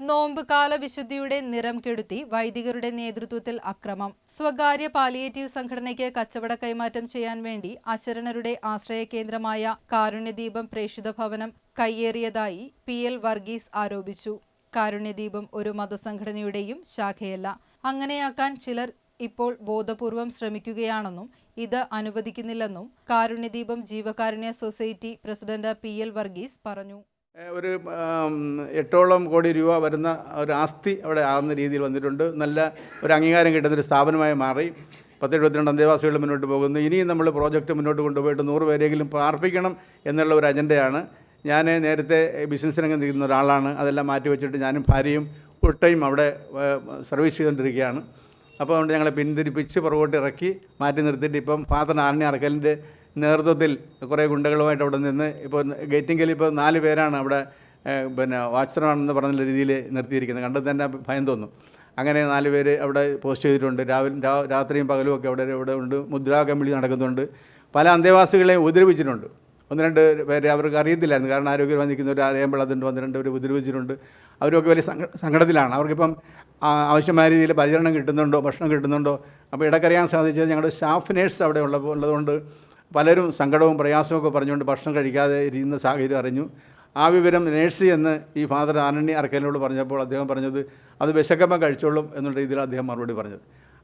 നോമ്പ് കാല വിശുദ്ധിയുടെ നിറം കെടുത്തി വൈദികരുടെ നേതൃത്വത്തിൽ അക്രമം. സ്വകാര്യ പാലിയേറ്റീവ് സംഘടനയ്ക്ക് കച്ചവട കൈമാറ്റം ചെയ്യാൻ വേണ്ടി അശരണരുടെ ആശ്രയ കേന്ദ്രമായ കാരുണ്യദീപം പ്രേക്ഷിത ഭവനം കയ്യേറിയതായി പി. എൽ. വർഗീസ് ആരോപിച്ചു. കാരുണ്യദീപം ഒരു മതസംഘടനയുടെയും ശാഖയല്ല. അങ്ങനെയാക്കാൻ ചിലർ ഇപ്പോൾ ബോധപൂർവം ശ്രമിക്കുകയാണെന്നും ഇത് അനുവദിക്കുന്നില്ലെന്നും കാരുണ്യദീപം ജീവകാരുണ്യ society president P. L. Varghese പറഞ്ഞു. ഒരു എട്ടോളം കോടി രൂപ വരുന്ന ഒരു ആസ്തി അവിടെ ആകുന്ന രീതിയിൽ വന്നിട്ടുണ്ട്. നല്ല ഒരു അംഗീകാരം കിട്ടുന്ന ഒരു സ്ഥാപനമായി മാറി. പത്ത് എഴുപത്തിരണ്ട് അന്തേവാസികൾ മുന്നോട്ട് പോകുന്നു. ഇനിയും നമ്മൾ പ്രോജക്റ്റ് മുന്നോട്ട് കൊണ്ടുപോയിട്ട് നൂറ് പേരെങ്കിലും പാർപ്പിക്കണം എന്നുള്ള ഒരു അജണ്ടയാണ്. ഞാൻ നേരത്തെ ബിസിനസ് രംഗം നിൽക്കുന്ന ഒരാളാണ്. അതെല്ലാം മാറ്റി വെച്ചിട്ട് ഞാനും ഭാര്യയും ഫുൾ ടൈം അവിടെ സർവീസ് ചെയ്തുകൊണ്ടിരിക്കുകയാണ്. അപ്പോൾ അതുകൊണ്ട് ഞങ്ങളെ പിന്തിരിപ്പിച്ച് പുറകോട്ട് ഇറക്കി മാറ്റി നിർത്തിയിട്ട് ഇപ്പം ഫാദർ ആരണി അറക്കലിന്റെ നേതൃത്വത്തിൽ കുറേ ഗുണ്ടകളുമായിട്ട് അവിടെ നിന്ന് ഇപ്പോൾ ഗേറ്റിങ്കിൽ ഇപ്പോൾ നാല് പേരാണ് അവിടെ പിന്നെ വാച്ച്മാണെന്ന് പറഞ്ഞ രീതിയിൽ നിർത്തിയിരിക്കുന്നത്. കണ്ടത് തന്നെ ഭയം തോന്നും. അങ്ങനെ നാല് പേര് അവിടെ പോസ്റ്റ് ചെയ്തിട്ടുണ്ട്. രാവിലെ രാത്രിയും പകലും ഒക്കെ അവിടെ ഇവിടെ ഉണ്ട്. മുദ്രാ കമ്പിളി നടക്കുന്നുണ്ട്. പല അന്തേവാസികളെയും ഉപദ്രവിച്ചിട്ടുണ്ട്. ഒന്ന് രണ്ട് പേരെ അവർക്ക് അറിയത്തില്ലായിരുന്നു. കാരണം ആരോഗ്യം നിൽക്കുന്നവർ അറിയുമ്പോൾ അതുണ്ട് ഒന്ന് രണ്ട് പേര് ഉപദ്രവിച്ചിട്ടുണ്ട്. അവരൊക്കെ വലിയ സങ്ക സങ്കടത്തിലാണ്. അവർക്കിപ്പം ആവശ്യമായ രീതിയിൽ പരിചരണം കിട്ടുന്നുണ്ടോ? ഭക്ഷണം കിട്ടുന്നുണ്ടോ? അപ്പോൾ ഇടക്കറിയാൻ സാധിച്ചത് ഞങ്ങളുടെ സ്റ്റാഫ് നേഴ്സ് അവിടെ ഉള്ള ഉള്ളതുകൊണ്ട് പലരും സങ്കടവും പ്രയാസമൊക്കെ പറഞ്ഞുകൊണ്ട് ഭക്ഷണം കഴിക്കാതെ ഇരിക്കുന്ന സാഹചര്യം അറിഞ്ഞു. ആ വിവരം നേഴ്സ് എന്ന് ഈ ഫാദർ ആനണ്ണി അറക്കലിനോട് പറഞ്ഞപ്പോൾ അദ്ദേഹം പറഞ്ഞത് അത് വിശക്കമ്മ കഴിച്ചോളും എന്നുള്ള രീതിയിൽ അദ്ദേഹം മറുപടി പറഞ്ഞത്.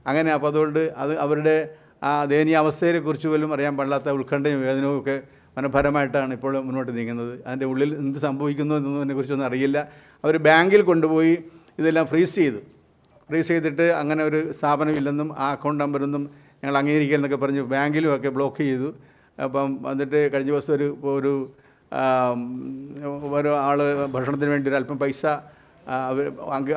അങ്ങനെ അപ്പോൾ അതുകൊണ്ട് അത് അവരുടെ ആ ദയനീയാവസ്ഥയെക്കുറിച്ച് പോലും അറിയാൻ പാടില്ലാത്ത ഉത്കണ്ഠയും വേദനയും ഒക്കെ മനോഹരമായിട്ടാണ് ഇപ്പോൾ മുന്നോട്ട് നീങ്ങുന്നത്. അതിന്റെ ഉള്ളിൽ എന്ത് സംഭവിക്കുന്നു എന്നതിനെക്കുറിച്ചൊന്നും അറിയില്ല. അവർ ബാങ്കിൽ കൊണ്ടുപോയി ഇതെല്ലാം ഫ്രീസ് ചെയ്തു. ഫ്രീസ് ചെയ്തിട്ട് അങ്ങനെ ഒരു സ്ഥാപനമില്ലെന്നും ആ അക്കൗണ്ട് നമ്പറൊന്നും ഞങ്ങൾ അംഗീകരിക്കില്ലെന്നൊക്കെ പറഞ്ഞ് ബാങ്കിലും ഒക്കെ ബ്ലോക്ക് ചെയ്തു. അപ്പം എന്നിട്ട് കഴിഞ്ഞ ദിവസം ഒരു ഒരു ഓരോ ആൾ ഭക്ഷണത്തിന് വേണ്ടി ഒരു അല്പം പൈസ അവർ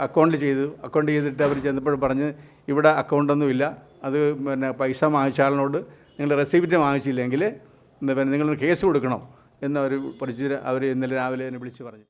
അക്കൗണ്ട് ചെയ്തു. അക്കൗണ്ട് ചെയ്തിട്ട് അവർ ചെന്നപ്പോൾ പറഞ്ഞ് ഇവിടെ അക്കൗണ്ടൊന്നുമില്ല അത് പിന്നെ പൈസ വാങ്ങിച്ച ആളിനോട് നിങ്ങൾ റെസിപ്റ്റ് വാങ്ങിച്ചില്ലെങ്കിൽ പിന്നെ നിങ്ങൾ കേസ് കൊടുക്കണം എന്നവർ പഠിച്ച് അവർ ഇന്നലെ രാവിലെ എന്നെ വിളിച്ച് പറഞ്ഞു.